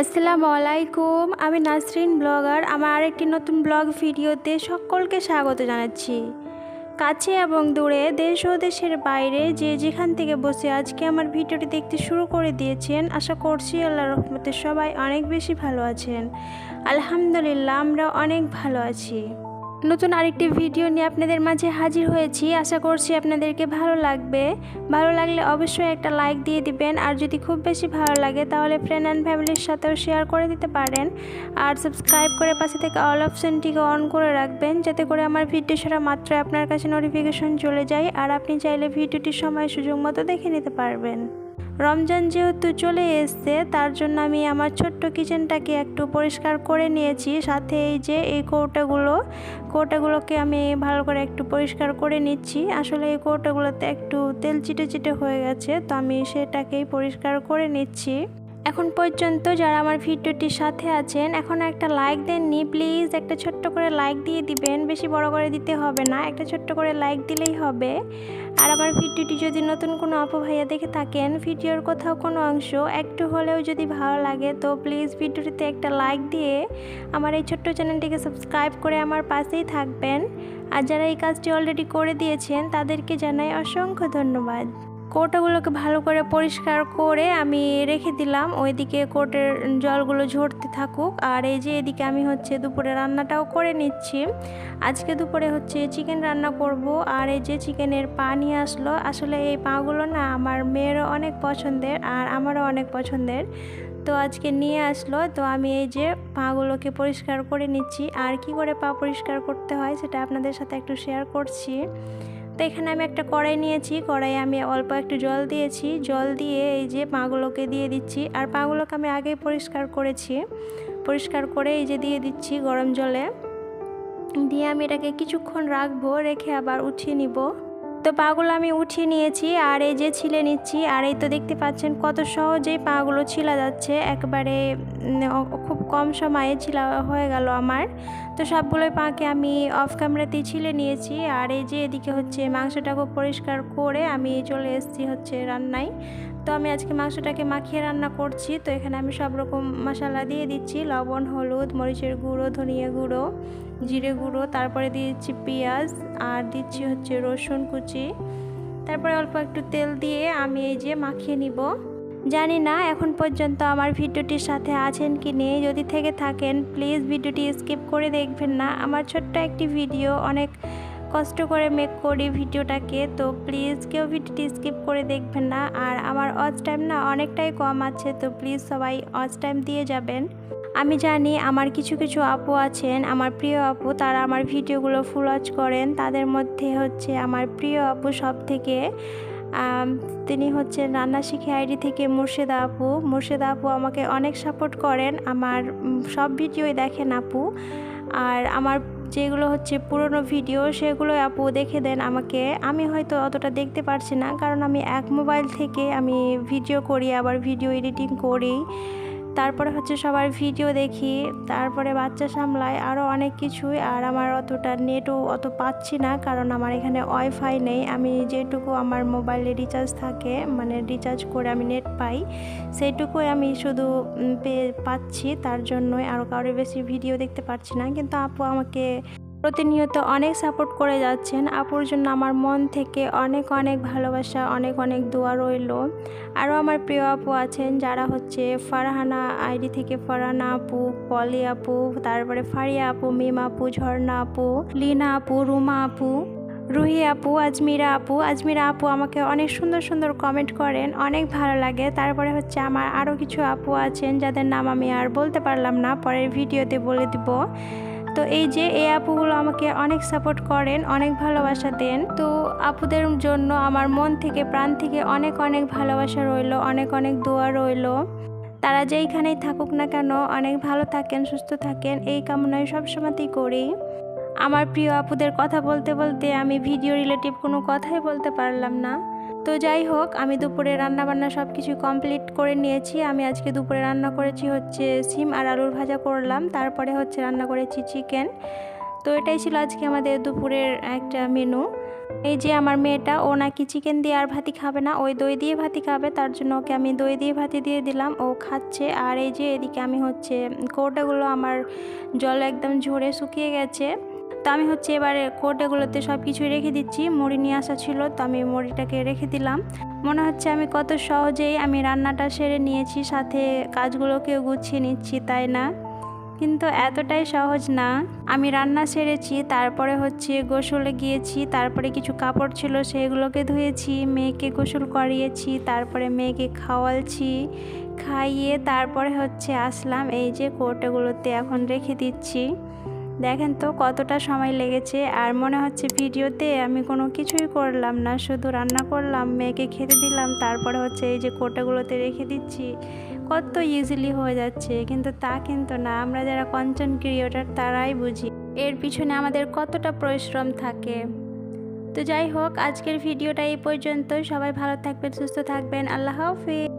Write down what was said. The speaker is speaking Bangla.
আসসালামু আলাইকুম, আমি নাসরিন ব্লগার। আমার আরেকটি নতুন ব্লগ ভিডিওতে সকলকে স্বাগত জানাচ্ছি। কাছে এবং দূরে দেশ ও দেশের বাইরে যে যেখান থেকে বসে আজকে আমার ভিডিওটি দেখতে শুরু করে দিয়েছেন, আশা করছি আল্লাহ রহমতে সবাই অনেক বেশি ভালো আছেন। আলহামদুলিল্লাহ আমরা অনেক ভালো আছি। নতুন আরেকটি ভিডিও নিয়ে আপনাদের মাঝে হাজির হয়েছি। আশা করছি আপনাদেরকে ভালো লাগবে। ভালো লাগলে অবশ্যই একটা লাইক দিয়ে দিবেন। আর যদি খুব বেশি ভালো লাগে, তাহলে ফ্রেন্ড অ্যান্ড ফ্যামিলির সাথেও শেয়ার করে দিতে পারেন। আর সাবস্ক্রাইব করে পাশে থেকে অল অপশানটিকে অন করে রাখবেন, যাতে করে আমার ভিডিও ছাড়া মাত্র আপনার কাছে নোটিফিকেশন চলে যায়। আর আপনি চাইলে ভিডিওটি সময় সুযোগ মতো দেখে নিতে পারবেন। রমজান যেহেতু চলে এসছে, তার জন্য আমি আমার ছোট্ট কিচেনটাকে একটু পরিষ্কার করে নিয়েছি। সাথে এই যে এই কৌটাগুলো, কৌটাগুলোকে আমি ভালো করে একটু পরিষ্কার করে নিচ্ছি। আসলে এই কৌটাগুলোতে একটু তেল চিটে চিটে হয়ে গেছে, তো আমি সেটাকেই পরিষ্কার করে নিচ্ছি। এখন পর্যন্ত যারা আমার ভিডিওটির সাথে আছেন, এখন একটা লাইক দেননি প্লিজ একটা ছোট্ট করে লাইক দিয়ে দিবেন, বেশি বড় করে দিতে হবে না, একটা ছোট্ট করে লাইক দিলেই হবে। আর আমার ভিডিওটি যদি নতুন কোনো আপু ভাইয়া দেখে থাকেন, ভিডিওর কোথাও কোনো অংশ, একটু হলেও যদি ভালো লাগে, তো প্লিজ ভিডিওটিতে একটা লাইক দিয়ে আমার এই ছোট্ট চ্যানেলটিকে সাবস্ক্রাইব করে আমার পাশেই থাকবেন। আর যারা এই কাজটি অলরেডি করে দিয়েছেন, তাদেরকে জানাই অসংখ্য ধন্যবাদ। কৌটাগুলোকে ভালো করে পরিষ্কার করে আমি রেখে দিলাম। ওইদিকে কোটের জলগুলো ঝরতে থাকুক। আর এই যে এদিকে আমি হচ্ছে দুপুরে রান্নাটাও করে নিচ্ছি। আজকে দুপুরে হচ্ছে চিকেন রান্না করব। আর এই যে চিকেনের পা নিয়ে আসলো, আসলে এই পাগুলো না আমার মেয়েরও অনেক পছন্দের আর আমারও অনেক পছন্দের। তো আজকে নিয়ে আসলো, তো আমি এই যে পাগুলোকে পরিষ্কার করে নিচ্ছি। আর কি করে পা পরিষ্কার করতে হয় সেটা আপনাদের সাথে একটু শেয়ার করছি। তো এখানে আমি একটা কড়াই নিয়েছি, কড়াইয়ে আমি অল্প একটু জল দিয়েছি। জল দিয়ে এই যে পাগুলোকে দিয়ে দিচ্ছি। আর পাগুলোকে আমি আগেই পরিষ্কার করেছি। পরিষ্কার করে এই যে দিয়ে দিচ্ছি গরম জলে। দিয়ে আমি এটাকে কিছুক্ষণ রাখব, রেখে আবার উঠিয়ে নিব। তো পাগুলো আমি উঠিয়ে নিয়েছি, আর এই যে ছিলে নিচ্ছি, আর এই তো দেখতে পাচ্ছেন কত সহজেই পাগুলো ছিলা যাচ্ছে। একবারে খুব কম সময়ে ছিলা, হয়ে গেল আমার। তো সবগুলোই পাকে আমি অফ ক্যামেরাতেই ছিলে নিয়েছি, আর এই যে এদিকে হচ্ছে মাংসটাকে পরিষ্কার করে আমি চলে এসেছি হচ্ছে রান্নায়। তো আমি আজকে মাংসটাকে মাখিয়ে রান্না করছি, তো এখানে আমি সব রকম মশলা দিয়ে দিচ্ছি, লবণ, হলুদ, মরিচের গুঁড়ো, ধনিয়া গুঁড়ো। জিরে গুঁড়ো, তারপরে দিয়েছি পেঁয়াজ, আর দিচ্ছি হচ্ছে রসুন কুচি। তারপরে অল্প একটু তেল দিয়ে আমি এই যে মাখিয়ে নিব। জানি না এখন পর্যন্ত আমার ভিডিওটির সাথে আছেন কি নেই। যদি থেকে থাকেন প্লিজ ভিডিওটি স্কিপ করে দেখবেন না। আমার ছোট্ট একটি ভিডিও, অনেক কষ্ট করে মেক করি ভিডিওটাকে, তো প্লিজ কেউ ভিডিওটি স্কিপ করে দেখবেন না। আর আমার অজ টাইম না অনেকটাই কম আছে, তো প্লিজ সবাই অজ টাইম দিয়ে যাবেন। আমি জানি আমার কিছু কিছু আপু আছেন, আমার প্রিয় আপু, তারা আমার ভিডিওগুলো ফুল ওয়াচ করেন। তাদের মধ্যে হচ্ছে আমার প্রিয় আপু সব থেকে তিনি হচ্ছে রান্না শিখে আইডি থেকে মুর্শিদা আপু। মুর্শিদা আপু আমাকে অনেক সাপোর্ট করেন, আমার সব ভিডিওই দেখেন আপু। আর আমার যেগুলো হচ্ছে পুরনো ভিডিও, সেগুলো আপু দেখে দেন আমাকে। আমি হয়তো অতটা দেখতে পারছি না, কারণ আমি এক মোবাইল থেকে আমি ভিডিও করি, আবার ভিডিও এডিটিং করি। তারপরে হচ্ছে সবার ভিডিও দেখি, তারপরে বাচ্চা সামলায় আরও অনেক কিছুই, আর আমার অতটা নেটও অত পাচ্ছি না, কারণ আমার এখানে ওয়াইফাই নেই। আমি যেটুকু আমার মোবাইলে রিচার্জ থাকে মানে রিচার্জ করে আমি নেট পাই, সেইটুকুই আমি শুধু পেয়ে পাচ্ছি, তার জন্যই আরও কারোর বেশি ভিডিও দেখতে পাচ্ছি না। কিন্তু আপু আমাকে প্রতিনিয়ত অনেক সাপোর্ট করে যাচ্ছেন। আপুর জন্য আমার মন থেকে অনেক অনেক ভালোবাসা, অনেক অনেক দোয়া রইল। আরও আমার প্রিয় আপু আছেন, যারা হচ্ছে ফারহানা আইডি থেকে ফারহানা আপু, পলি আপু, তারপরে ফারিয়া আপু, মিম আপু, ঝর্ণা আপু, লিনা আপু, রুমা আপু, রুহি আপু, আজমিরা আপু। আজমিরা আপু আমাকে অনেক সুন্দর সুন্দর কমেন্ট করেন, অনেক ভালো লাগে। তারপরে হচ্ছে আমার আরও কিছু আপু আছেন, যাদের নাম আমি আর বলতে পারলাম না, পরের ভিডিওতে বলে দিব। তো এই যে এই আপুগুলো আমাকে অনেক সাপোর্ট করেন, অনেক ভালোবাসা দেন। তো আপুদের জন্য আমার মন থেকে, প্রাণ থেকে অনেক অনেক ভালোবাসা রইল, অনেক অনেক দোয়া রইল। তারা যেইখানেই থাকুক না কেন, অনেক ভালো থাকেন, সুস্থ থাকেন, এই কামনায় সবসময়তেই করি। আমার প্রিয় আপুদের কথা বলতে বলতে আমি ভিডিও রিলেটিভ কোনো কথাই বলতে পারলাম না। তো যাই হোক, আমি দুপুরে রান্না বান্না সব কিছু কমপ্লিট করে নিয়েছি। আমি আজকে দুপুরে রান্না করেছি হচ্ছে সিম আর আলুর ভাজা করলাম। তারপরে হচ্ছে রান্না করেছি চিকেন তো এটাই ছিল আজকে আমাদের দুপুরের একটা মেনু এই যে আমার মেয়েটা, ও নাকি চিকেন দিয়ে আর ভাতি খাবে না। ওই দই দিয়ে ভাতি খাবে, তার জন্য ওকে আমি দই দিয়ে ভাতি দিয়ে দিলাম। ও খাচ্ছে। আর এই যে এদিকে আমি হচ্ছে কৌটাগুলো আমার জল একদম ঝরে শুকিয়ে গেছে। তো আমি হচ্ছে এবারে কৌটাগুলোতে সব কিছুই রেখে দিচ্ছি। মুড়ি নিয়ে আসা ছিল, তো আমি মুড়িটাকে রেখে দিলাম। মনে হচ্ছে আমি কত সহজেই আমি রান্নাটা সেরে নিয়েছি, সাথে কাজগুলোকেও গুছিয়ে নিচ্ছি, তাই না? কিন্তু এতটাই সহজ না। আমি রান্না সেরেছি, তারপরে হচ্ছে গোসলে গিয়েছি, তারপরে কিছু কাপড় ছিল, সেগুলোকে ধুয়েছি, মেয়েকে গোসল করিয়েছি, তারপরে মেয়েকে খাওয়ালছি, খাইয়ে তারপরে হচ্ছে আসলাম। এই যে কোটোগুলোতে এখন রেখে দিচ্ছি। দেখেন তো কতটা সময় লেগেছে, আর মনে হচ্ছে ভিডিওতে আমি কোনো কিছুই করলাম না, শুধু রান্না করলাম, মেয়েকে খেতে দিলাম, তারপরে হচ্ছে এই যে কোটাগুলোতে রেখে দিচ্ছি, কত ইজিলি হয়ে যাচ্ছে, কিন্তু তা কিন্তু না, আমরা যারা কঞ্চন ক্রিয়েটার তারাই বুঝি, এর পিছনে আমাদের কতটা পরিশ্রম থাকে। তো যাই হোক, আজকের ভিডিওটা এই পর্যন্ত সবাই ভালো থাকবেন, সুস্থ থাকবেন, আল্লাহ হাফিজ।